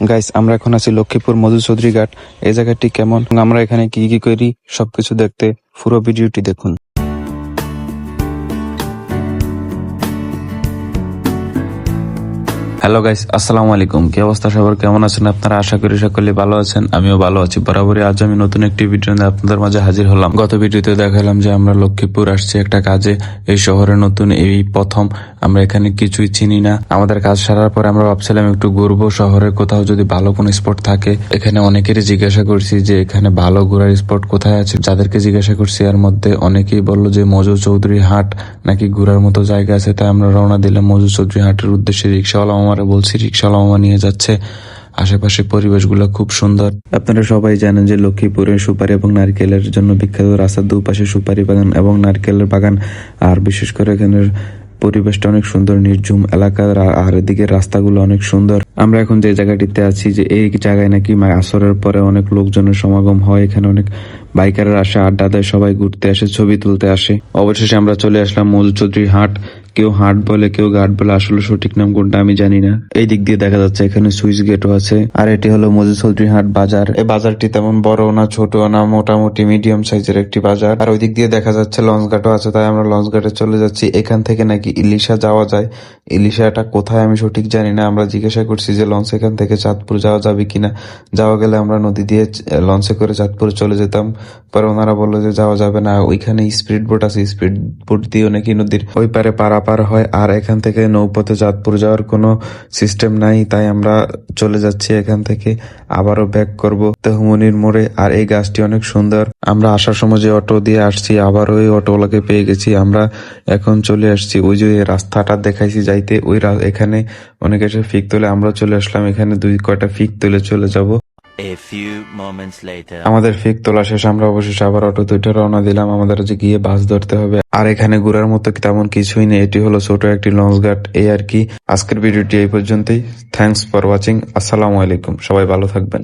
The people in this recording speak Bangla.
গাইস আমরা এখন আছি লক্ষ্মীপুর মধু চৌধুরী ঘাট। এই জায়গাটি কেমন? আমরা এখানে কি কি করি? সবকিছু দেখতে পুরো ভিডিওটি দেখুন। হ্যালো গাইস আসসালামু আলাইকুম কি অবস্থা? সবার কেমন আছেন? আপনারা আশা করি সকলে ভালো আছেন। আমিও ভালো আছি। বরাবরই আজ আমি নতুন একটি ভিডিও নিয়ে আপনাদের মাঝে হাজির হলাম। গত ভিডিওতে দেখালাম যে আমরা লক্ষ্মীপুর আসছি একটা কাজে। এই শহরে নতুন এই প্রথম। আমরা এখানে কিছুই চিনি না। আমাদের কাজ সারার পরে আমরা ভাবছিলাম একটু ঘুরবো শহরে। কোথাও যদি ভালো কোনো স্পট থাকে, এখানে অনেকেরই জিজ্ঞাসা করছি যে এখানে ভালো ঘোরার স্পট কোথায় আছে? যাদেরকে জিজ্ঞাসা করছি, এর মধ্যে অনেকেই বলল যে মজু চৌধুরী হাট নাকি ঘোরার মতো জায়গা আছে। তাই আমরা রওনা দিলাম মজু চৌধুরী হাটের উদ্দেশ্যে। রিক্সাওয়ালা মামারে বলছি রিক্সাওয়ালা মামা নিয়ে যাচ্ছে। আশেপাশে পরিবেশগুলো খুব সুন্দর। আপনারা সবাই জানেন যে লক্ষ্মীপুরে সুপারি এবং নারকেলের জন্য বিখ্যাত রাস্তার দুপাশে সুপারি বাগান এবং নারকেলের বাগান। আর বিশেষ করে এখানের পরিবেশটা অনেক সুন্দর, নির্ঝুম এলাকা। আর- আর এদিকে রাস্তাগুলো অনেক সুন্দর। আমরা এখন যে জায়গাটিতে আছি যে এই জায়গায় নাকি আসরের পরে অনেক লোকজনের সমাগম হয়। এখানে অনেক বাইকাররা আসে, আড্ডা দেয়, সবাই ঘুরতে আসে, ছবি তুলতে আসে। অবশেষে আমরা চলে আসলাম মূল চৌধুরী হাট। কেউ হাট বলে, কেউ গার্ড বলে আসলে সঠিক নাম কোনটা আমি জানি না। এই দিক দিয়ে দেখা যাচ্ছে এখানে সুইচ গেটও আছে। আর এটি হলো মজু চৌধুরী হাট বাজার। এই বাজারটি তেমন বড় না ছোট না, মোটামুটি মিডিয়াম সাইজের একটি বাজার। আর ওই দিক দিয়ে দেখা যাচ্ছে লঞ্চ ঘাটও আছে, তাই আমরা লঞ্চ ঘাটে চলে যাচ্ছি। এখান থেকে নাকি ইলিশা যাওয়া যায়। ইলিশাটা কোথায় আমি সঠিক জানি না। আমরা জিজ্ঞাসা করছি যে, লঞ্চ এখান থেকে চাঁদপুর যাওয়া যাবে কিনা? যাওয়া গেলে আমরা নদী দিয়ে, লঞ্চে করে চাঁদপুর চলে যেতাম। পরে ওনারা বলল যে, যাওয়া যাবে না। ওইখানে স্পিড বোট আছে, স্পিড বোট দিয়ে নাকি নদীর ওই পারে পারাপার হয়, আর এখান থেকে নৌপথে চাঁদপুর যাওয়ার কোনো সিস্টেম নাই, তাই আমরা চলে যাচ্ছি এখান থেকে, আবারও ব্যাক করব তেহমনির মোড়ে, আর এই গাছটি অনেক সুন্দর। আমরা আসার সময় যে অটো দিয়ে আসছি, আবারও ওই অটোওয়ালাকে পেয়ে গেছি। আমরা এখন চলে আসছি, ওই যে রাস্তাটা দেখাইছি যাইতে, ওই এখানে অনেকে এসে ফিক তোলে আমরা চলে আসলাম, এখানে দুই কয়টা ফিক তুলে চলে যাব। আমাদের ফিক তোলা শেষ, আমরা অবশেষে আবার অটো দুইটা রওনা দিলাম। আমাদের যে গিয়ে বাস ধরতে হবে। আর এখানে ঘুরার মতো তেমন কিছুই নেই। এটি হলো ছোট একটি লঞ্চ ঘাট এই আর কি। আজকের ভিডিওটি এই পর্যন্তই। থ্যাংকস ফর ওয়াচিং আসসালামু আলাইকুম। সবাই ভালো থাকবেন।